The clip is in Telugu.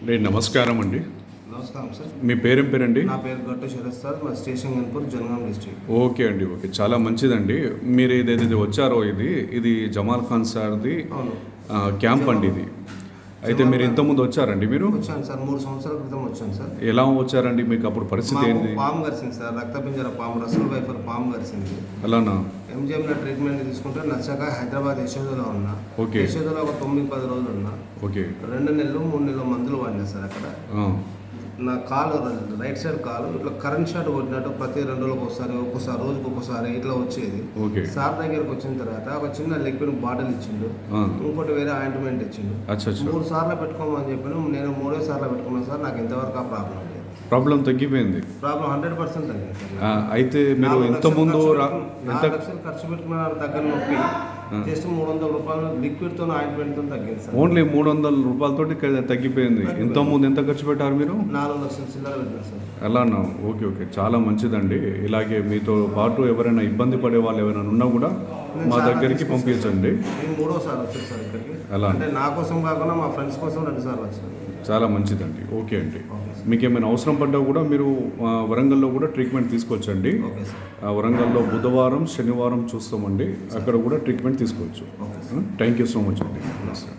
అండి నమస్కారం అండి. నమస్కారం సార్. మీ పేరేం పేరండి? నా పేరు గట్టు శరత్ సార్. మా station Ghanpur Jangaon district. Okay అండి ఓకే. చాలా మంచిదండి. మీరు ఏదైతే వచ్చారో ఇది ఇది జమాల్ ఖాన్ సార్ది క్యాంప్ అండి ఇది. అయితే మీరు ఇంతకుముందు వచ్చారండి మీరు? వచ్చాను సార్. మూడు సంవత్సరాల క్రితం వచ్చాను సార్. ఎలా వచ్చారండి? మీకు అప్పుడు పరిస్థితి ఏంటి పాము గరిసింది సార్. రక్తపింజర పాము రసల్ వైఫర్ పాము గరిసింది అలానా? ఎంజిఎంలో ట్రీట్మెంట్ తీసుకుంటే నచ్చక హైదరాబాద్ యశోదలో ఉన్నా. ఓకే. యశోదలో ఒక తొమ్మిది పది రోజులు ఉన్నా. ఓకే. రెండు నెలలు మూడు నెలలు మందులు వాడినా సార్ అక్కడ ఆ, నా కాలు రైట్ సైడ్ కాలు ఇట్లా కరెంట్ షాట్ కొట్టినట్టు ప్రతి రెండు రోజులకు ఒకసారి ఒక్కోసారి రోజుకి ఒక్కోసారి ఇట్లా వచ్చేది. ఓకే. సార్ దగ్గరికి వచ్చిన తర్వాత ఒక చిన్న లిక్విడ్ బాటిల్ ఇచ్చిండు. ఇంకోటి వేరే ఆయింట్మెంట్ ఇచ్చిండు. మూడు సార్లు పెట్టుకోమని చెప్పాను నేను మూడో సార్లు పెట్టుకున్నాను సార్ నాకు ఇంతవరకు ఆ ప్రాబ్లం ప్రాబ్లం తగ్గిపోయింది. ప్రాబ్లం హండ్రెడ్ పర్సెంట్ తగ్గింది అయితే మీరు లక్షలు ముందు ఖర్చు పెట్టుకున్న- ఎంత నాలుగు లక్షలు ఖర్చు పెట్టుకున్న దగ్గర నొప్పి. జస్ట్ మూడు వందల రూపాయలు లిక్విడ్తో ఆయింట్మెంట్తో తగ్గింది సార్. ఓన్లీ మూడు వందల రూపాయలతోటి క- తగ్గిపోయింది. ఇంత ముందు ఎంత ఖర్చు పెట్టారు మీరు? నాలుగు సార్. అలానా? Okay okay. చాలా మంచిదండి. ఇలాగే మీతో పాటు ఎవరైనా ఇబ్బంది పడే వాళ్ళు ఎవరైనా ఉన్నా కూడా మా దగ్గరికి పంపించండి. మూడోసారి వచ్చాను సార్ ఇక్కడికి. అలా అంటే నా కోసం కాకుండా మా ఫ్రెండ్స్ కోసం రెండు సార్లు వచ్చాను. చాలా మంచిదండి. ఓకే అండి. మీకు ఏమైనా అవసరం పడ్డా కూడా మీరు వరంగల్లో కూడా ట్రీట్మెంట్ ఆ, వరంగల్లో బుధవారం శనివారం చూస్తామండి. అక్కడ కూడా ట్రీట్మెంట్ తీసుకోవచ్చు. థ్యాంక్ యూ సో మచ్ అండి. నమస్తే.